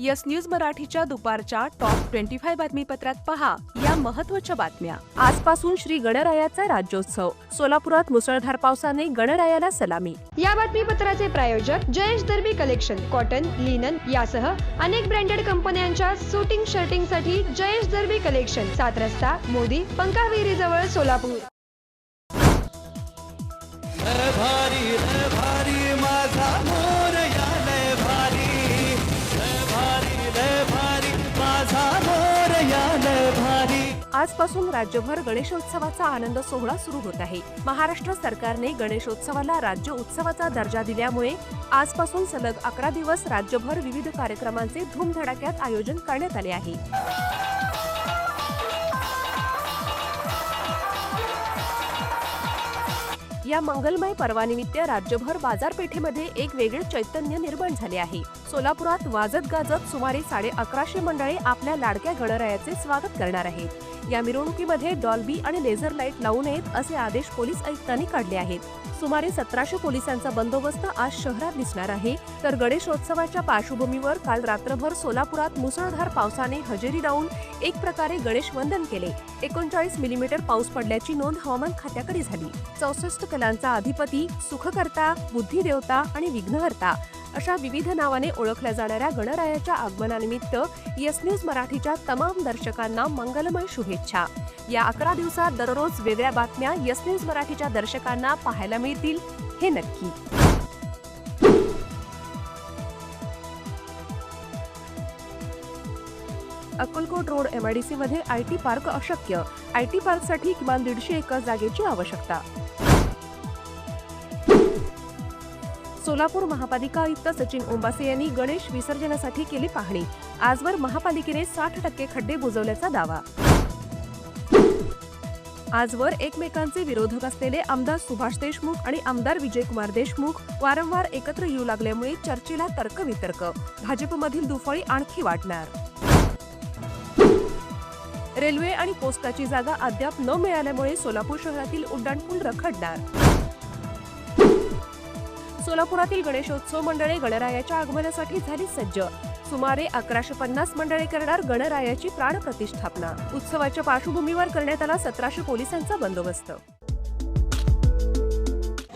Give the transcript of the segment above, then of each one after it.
Yes news मराठीच्या दुपारच्या top twenty five बातमीपत्रात पहा या महत्त्वाच्या बातम्या. आजपासून श्री गणरायाचा राज्योत्सव. सोलापुरात मुसळधार पावसाने गणरायाला सलामी. या बातमीपत्राचे प्रायोजक Jayesh Darbi collection cotton linen यासह अनेक ब्रँडेड कंपन्यांच्या सुटिंग शर्टिंगसाठी जयेश दर्बी कलेक्शन सात रस्ता मोदी पंकाविरी जवळ सोलापूर. आजपासून राज्यभर गणेशोत्सवाचा आनंद सोहळा सुरू होत आहे. महाराष्ट्र सरकारने गणेशोत्सवाला राज्य उत्सवाचा दर्जा दिल्यामुळे आजपासून सलग अकरा दिवस राज्यभर विविध कार्यक्रमांचे धूमधडाक्यात आयोजन करण्यात आले आहे. या मंगलमय पर्वानिमित्त राज्यभर बाजारपेठेमध्ये एक वेगळे चैतन्य निर्माण झाले आहे. सोलापुरात वाजत गाजत सुमारे साडे अकराशे मंडळी आपल्या लाडक्या गणरायाचे स्वागत करणार आहेत. या मिरवणुकीमध्ये डॉल्बी आणि लेझर लाइट लावू नयेत असे आदेश पोलीस आयुक्तांनी काढले आहेत. सुमारे सतराशे पोलिसांचा बंदोबस्त आज शहरात दिसणार आहे. तर गणेशोत्सवाच्या पार्श्वभूमीवर काल रात्रभर सोलापुरात मुसळधार पावसाने हजेरी लावून एक प्रकारे गणेश वंदन केले. एकोणचाळीस मिलीमीटर पाऊस पडल्याची नोंद हवामान खात्याकडे झाली. चौसष्ट कलांचा अधिपती सुखकर्ता बुद्धिदेवता आणि विघ्नहर्ता अशा विविध नावाने ओळखल्या जाणाऱ्या गणरायाच्या आगमनानिमित्त येस न्यूज मराठीच्या तमाम दर्शकांना मंगलमय शुभेच्छा. या अकरा दिवसात दररोज वेगळ्या बातम्या येस न्यूज मराठीच्या दर्शकांना पाहायला मिळतील हे नक्की. अक्कलकोट रोड एमआयडीसी मध्ये आय टी पार्क अशक्य. आय टी पार्कसाठी किमान दीडशे एकर जागेची आवश्यकता. सोलापूर महापालिका आयुक्त सचिन ओंबासे यांनी गणेश विसर्जनासाठी केली पाहणी. आजवर महापालिकेने साठ टक्के खड्डे बुजवल्याचा दावा. आजवर एकमेकांचे विरोधक असलेले आमदार सुभाष देशमुख आणि आमदार विजयकुमार देशमुख वारंवार एकत्र येऊ लागल्यामुळे चर्चेला तर्कवितर्क. भाजपमधील दुफळी आणखी वाढणार. रेल्वे आणि पोस्टाची जागा अद्याप न मिळाल्यामुळे सोलापूर शहरातील उड्डाणपूल रखडणार. सोलापुरातील गणेशोत्सव मंडळे गणरायाच्या आगमनासाठी झाली सज्ज. सुमारे अकराशे पन्नास मंडळे करणार गणरायाची प्राण प्रतिष्ठापना. उत्सवाच्या पार्श्वभूमीवर करण्यात आला सतराशे पोलिसांचा बंदोबस्त.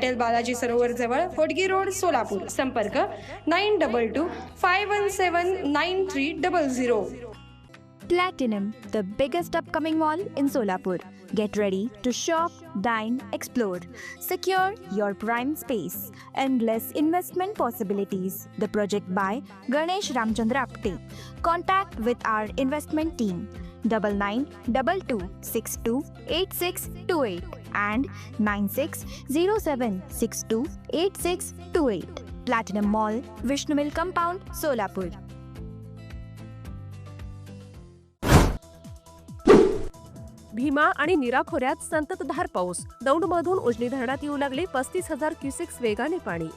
बालाजी सरोवर जवळ होडगी रोड सोलापूर संपर्क nine double two five one seven nine three double zero Platinum, the biggest upcoming mall in Solapur. Get ready to shop, dine, explore. Secure your prime space. Endless investment possibilities. The project by Ganesh Ramchandra Apte. Contact with our investment team. Double nine double two six two eight six two eight and nine six zero seven six two eight six two eight platinum mall Vishnumill compound Solapur Bhima आणि निराखोऱ्यात संततधार पाऊस. दौंडमधून उजनी धरणात येऊ लागले पस्तीस हजार cusecs वेगाने पाणी.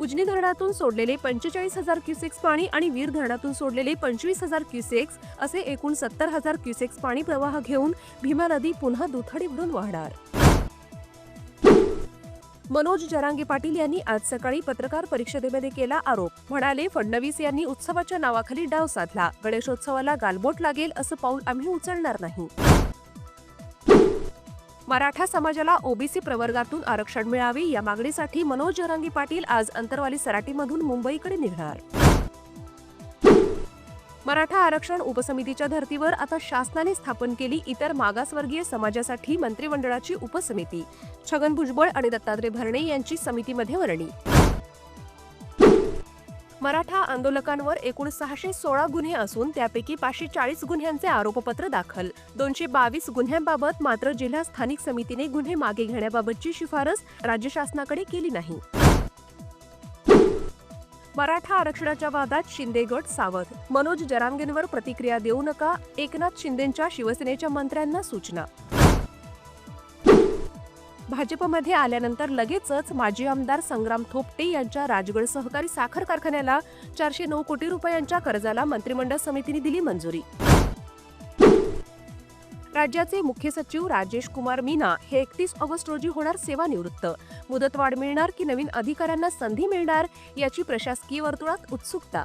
उजनी धरणातून सोडलेले पंचेचाळीस हजार क्युसेक्स पाणी आणि वीर धरणातून सोडलेले पंचवीस हजार क्युसेक्स असे एकूण सत्तर हजार क्युसेक्स पाणी प्रवाह घेऊन भीमा नदी पुन्हा दुथडी भरून वाहणार. मनोज जरांगे पाटील यांनी आज सकाळी पत्रकार परिषदेमध्ये केला आरोप. म्हणाले फडणवीस यांनी उत्सवाच्या नावाखाली डाव साधला. गणेशोत्सवाला गालबोट लागेल असं पाऊल आम्ही उचलणार नाही. मराठा समाजाला ओबीसी प्रवर्गातून आरक्षण मिळावे या मागणीसाठी मनोज जरांगी पाटील आज अंतरवाली सराटीमधून मुंबईकडे निघणार. मराठा आरक्षण उपसमितीच्या धर्तीवर आता शासनाने स्थापन केली इतर मागासवर्गीय समाजासाठी मंत्रिमंडळाची उपसमिती. छगन भुजबळ आणि दत्तात्रय भरणे यांची समितीमध्ये वर्णी. मराठा आंदोलकांवर एकूण सहाशे सोळा गुन्हे असून त्यापैकी पाचशे चाळीस गुन्ह्यांचे आरोपपत्र दाखल. दोनशे बावीस गुन्ह्यांबाबत मात्र जिल्हा स्थानिक समितीने गुन्हे मागे घेण्याबाबतची शिफारस राज्य शासनाकडे केली नाही. मराठा आरक्षणाच्या वादात शिंदे गट सावध. मनोज जरांगेंवर प्रतिक्रिया देऊ नका. एकनाथ शिंदेंच्या शिवसेनेच्या मंत्र्यांना सूचना भाजपमध्ये आल्यानंतर लगेचच माजी आमदार संग्राम थोपटे यांच्या राजगड सहकारी साखर कारखान्याला चारशे नऊ कोटी रुपयांच्या कर्जाला मंत्रिमंडळ समितीने दिली मंजुरी. राज्याचे मुख्य सचिव राजेश कुमार मीना हे एकतीस ऑगस्ट रोजी होणार सेवानिवृत्त. मुदतवाढ मिळणार की नवीन अधिकाऱ्यांना संधी मिळणार याची प्रशासकीय वर्तुळात उत्सुकता.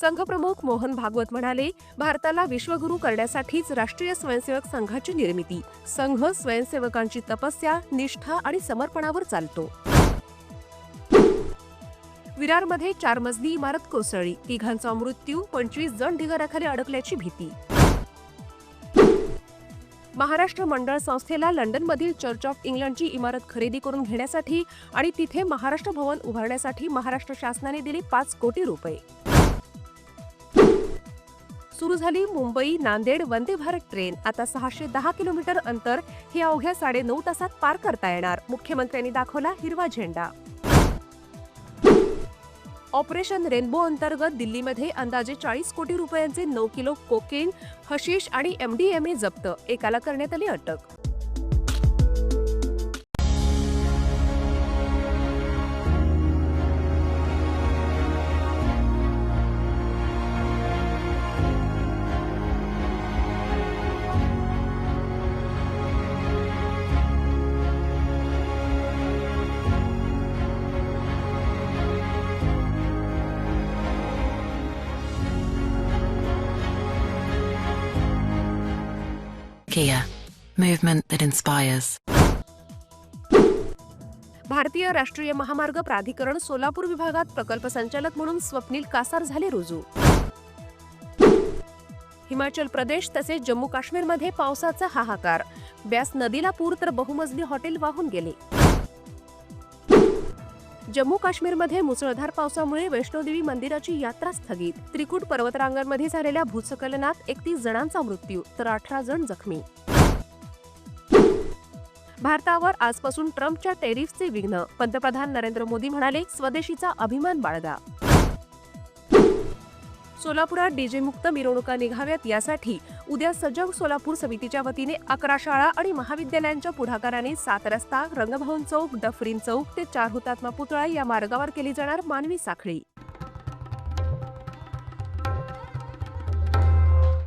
संघप्रमुख मोहन भागवत म्हणाले भारताला विश्वगुरू करण्यासाठीच राष्ट्रीय स्वयंसेवक संघाची निर्मिती. संघ स्वयंसेवकांची तपस्या निष्ठा आणि समर्पणावर चालतो. विरारमध्ये चार मजली इमारत कोसळली. तिघांचा मृत्यू पंचवीस जण ढिगाऱ्याखाली अडकल्याची भीती. महाराष्ट्र मंडळ संस्थेला लंडनमधील चर्च ऑफ इंग्लंडची इमारत खरेदी करून घेण्यासाठी आणि तिथे महाराष्ट्र भवन उभारण्यासाठी महाराष्ट्र शासनाने दिले पाच कोटी रुपये. सुरू झाली मुंबई नांदेड वंदे भारत ट्रेन. आता सहाशे दहा किलोमीटर अंतर हे अवघ्या साडे नऊ तासात पार करता येणार. मुख्यमंत्र्यांनी दाखवला हिरवा झेंडा. ऑपरेशन रेनबो अंतर्गत दिल्लीमध्ये अंदाजे चाळीस कोटी रुपयांचे नऊ किलो कोकेन हशीश आणि एमडीएमए जप्त. एकाला करण्यात आली अटक. Kia, movement that inspires. भारतीय राष्ट्रीय महामार्ग प्राधिकरण सोलापूर विभागात प्रकल्प संचालक म्हणून स्वप्नील कासार झाले रुजू. हिमाचल प्रदेश तसेच जम्मू काश्मीरमध्ये पावसाचा हाहाकार. ब्यास नदीला पूर तर बहुमजली हॉटेल वाहून गेले. जम्मू काश्मीरमध्ये मुसळधार पावसामुळे वैष्णोदेवी मंदिराची यात्रा स्थगित. त्रिकूट पर्वतरांगांमध्ये झालेल्या भूस्खलनात एकतीस जणांचा मृत्यू तर अठरा जण जखमी. भारतावर आजपासून ट्रम्पच्या टेरिफचे विघ्न पंतप्रधान नरेंद्र मोदी म्हणाले स्वदेशीचा अभिमान बाळगा. सोलापुरात डीजेमुक्त मिरवणुका निघाव्यात यासाठी उद्या सजग सोलापूर समितीच्या वतीने अकरा शाळा आणि महाविद्यालयांच्या पुढाकाराने सात रस्ता रंगभवन चौक डफरीन चौक ते चार हुतात्मा पुतळा या मार्गावर केली जाणार मानवी साखळी.